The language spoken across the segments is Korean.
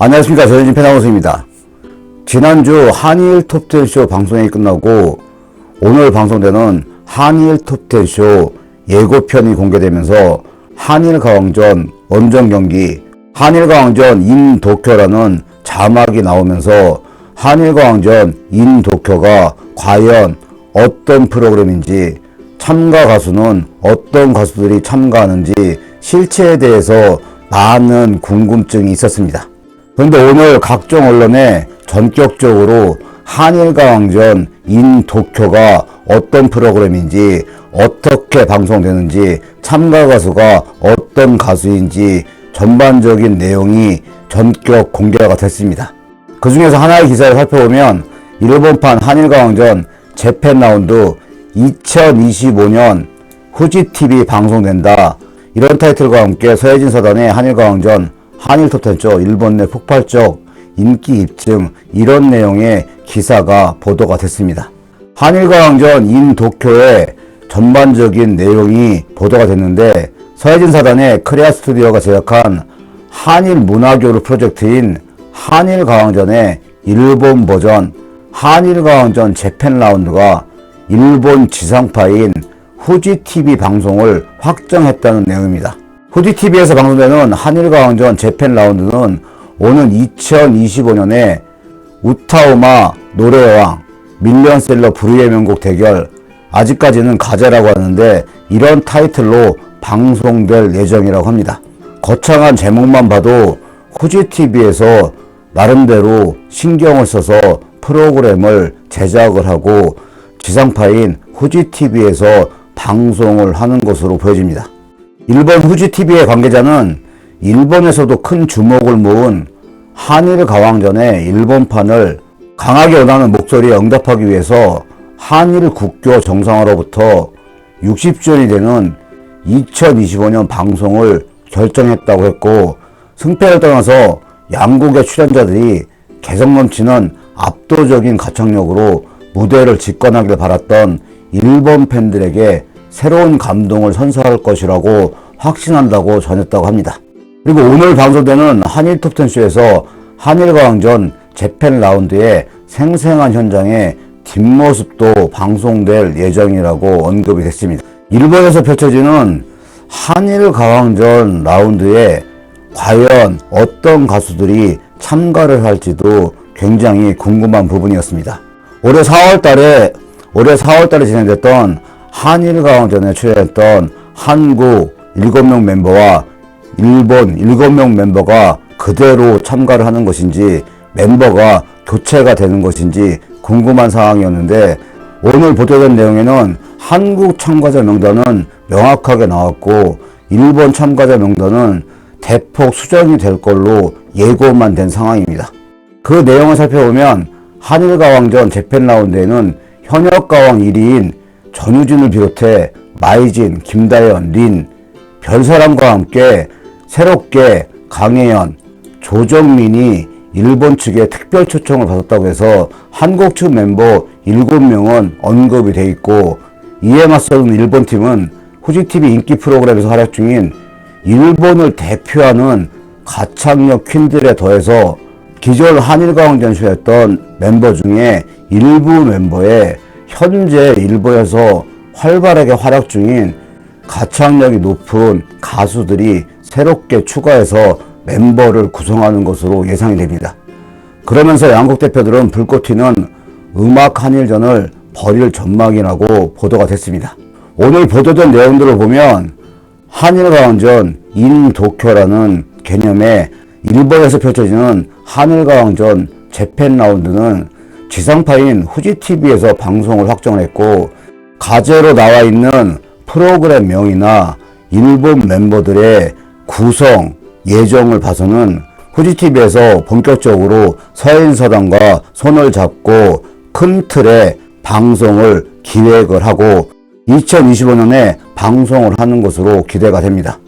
안녕하십니까. 저는 패나우스입니다. 지난주 한일 톱10쇼 방송이 끝나고 오늘 방송되는 한일 톱10쇼 예고편이 공개되면서 한일 가왕전 원정 경기 한일 가왕전 인도쿄라는 자막이 나오면서 한일 가왕전 인도쿄가 과연 어떤 프로그램인지 참가 가수는 어떤 가수들이 참가하는지 실체에 대해서 많은 궁금증이 있었습니다. 그런데 오늘 각종 언론에 전격적으로 한일가왕전 인도쿄가 어떤 프로그램인지 어떻게 방송되는지 참가 가수가 어떤 가수인지 전반적인 내용이 전격 공개가 됐습니다. 그 중에서 하나의 기사를 살펴보면 일본판 한일가왕전 재팬 라운드 2025년 후지TV 방송된다. 이런 타이틀과 함께 서해진 사단의 한일가왕전 한일톱텐쇼 일본 내 폭발적 인기 입증 이런 내용의 기사가 보도가 됐습니다. 한일가왕전 인 도쿄의 전반적인 내용이 보도가 됐는데 서해진 사단의 크레아 스튜디오가 제작한 한일 문화교류 프로젝트인 한일가왕전의 일본 버전 한일가왕전 재팬 라운드가 일본 지상파인 후지TV 방송을 확정했다는 내용입니다. 후지TV에서 방송되는 한일가왕전 재팬 라운드는 오는 2025년에 우타오마 노래왕 밀리언셀러 불후의 명곡 대결 아직까지는 가제라고 하는데 이런 타이틀로 방송될 예정이라고 합니다. 거창한 제목만 봐도 후지TV에서 나름대로 신경을 써서 프로그램을 제작을 하고 지상파인 후지TV에서 방송을 하는 것으로 보여집니다. 일본 후지TV의 관계자는 일본에서도 큰 주목을 모은 한일 가왕전의 일본판을 강하게 원하는 목소리에 응답하기 위해서 한일 국교 정상화로부터 60주년이 되는 2025년 방송을 결정했다고 했고 승패를 떠나서 양국의 출연자들이 개성 넘치는 압도적인 가창력으로 무대를 직관하길 바랐던 일본 팬들에게 새로운 감동을 선사할 것이라고 확신한다고 전했다고 합니다. 그리고 오늘 방송되는 한일 톱텐쇼에서 한일과왕전 재팬 라운드의 생생한 현장의 뒷모습도 방송될 예정이라고 언급이 됐습니다. 일본에서 펼쳐지는 한일 가왕전 라운드에 과연 어떤 가수들이 참가를 할지도 굉장히 궁금한 부분이었습니다. 올해 4월 달에, 올해 4월 달에 진행됐던 한일 가왕전에 출연했던 한국 7명 멤버와 일본 7명 멤버가 그대로 참가를 하는 것인지 멤버가 교체가 되는 것인지 궁금한 상황이었는데 오늘 보도된 내용에는 한국 참가자 명단은 명확하게 나왔고 일본 참가자 명단은 대폭 수정이 될 걸로 예고만 된 상황입니다. 그 내용을 살펴보면 한일가왕전 재팬 라운드에는 현역 가왕 1위인 전우진을 비롯해 마이진, 김다연, 린, 별사람과 함께 새롭게 강혜연, 조정민이 일본 측의 특별 초청을 받았다고 해서 한국 측 멤버 7명은 언급이 돼 있고 이에 맞서는 일본 팀은 후지TV 인기 프로그램에서 활약 중인 일본을 대표하는 가창력 퀸들에 더해서 기존 한일가왕전쇼였던 멤버 중에 일부 멤버에 현재 일본에서 활발하게 활약 중인 가창력이 높은 가수들이 새롭게 추가해서 멤버를 구성하는 것으로 예상이 됩니다. 그러면서 양국 대표들은 불꽃 튀는 음악 한일전을 벌일 전망이라고 보도가 됐습니다. 오늘 보도된 내용들을 보면 한일 가왕전 인도쿄라는 개념의 일본에서 펼쳐지는 한일 가왕전 재팬 라운드는 지상파인 후지TV에서 방송을 확정을 했고 가제로 나와 있는 프로그램 명이나 일본 멤버들의 구성 예정을 봐서는 후지TV에서 본격적으로 서인서당과 손을 잡고 큰 틀의 방송을 기획을 하고 2025년에 방송을 하는 것으로 기대가 됩니다.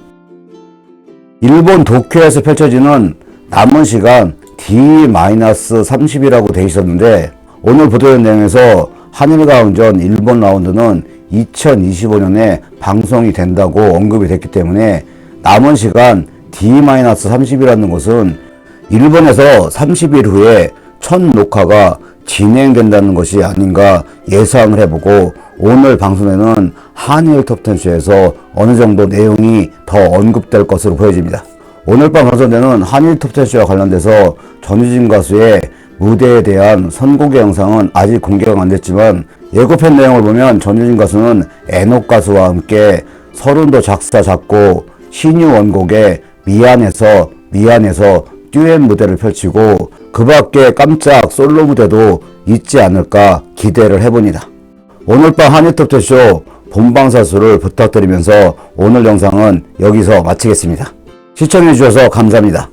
일본 도쿄에서 펼쳐지는 남은 시간 D-30이라고 돼 있었는데 오늘 보도된 내용에서 한일가운전 일본 라운드는 2025년에 방송이 된다고 언급이 됐기 때문에 남은 시간 D-30이라는 것은 일본에서 30일 후에 첫 녹화가 진행된다는 것이 아닌가 예상을 해보고 오늘 방송에는 한일 톱텐쇼에서 어느 정도 내용이 더 언급될 것으로 보여집니다. 오늘 밤 방송되는 한일 톱텐쇼와 관련돼서 전유진 가수의 무대에 대한 선곡의 영상은 아직 공개가 안 됐지만 예고편 내용을 보면 전유진 가수는 애녹 가수와 함께 서른도 작사 작곡 신유 원곡의 미안해서 미안해서 듀엣 무대를 펼치고 그 밖에 깜짝 솔로 무대도 있지 않을까 기대를 해봅니다. 오늘 밤 한유톱쇼 본방사수를 부탁드리면서 오늘 영상은 여기서 마치겠습니다. 시청해주셔서 감사합니다.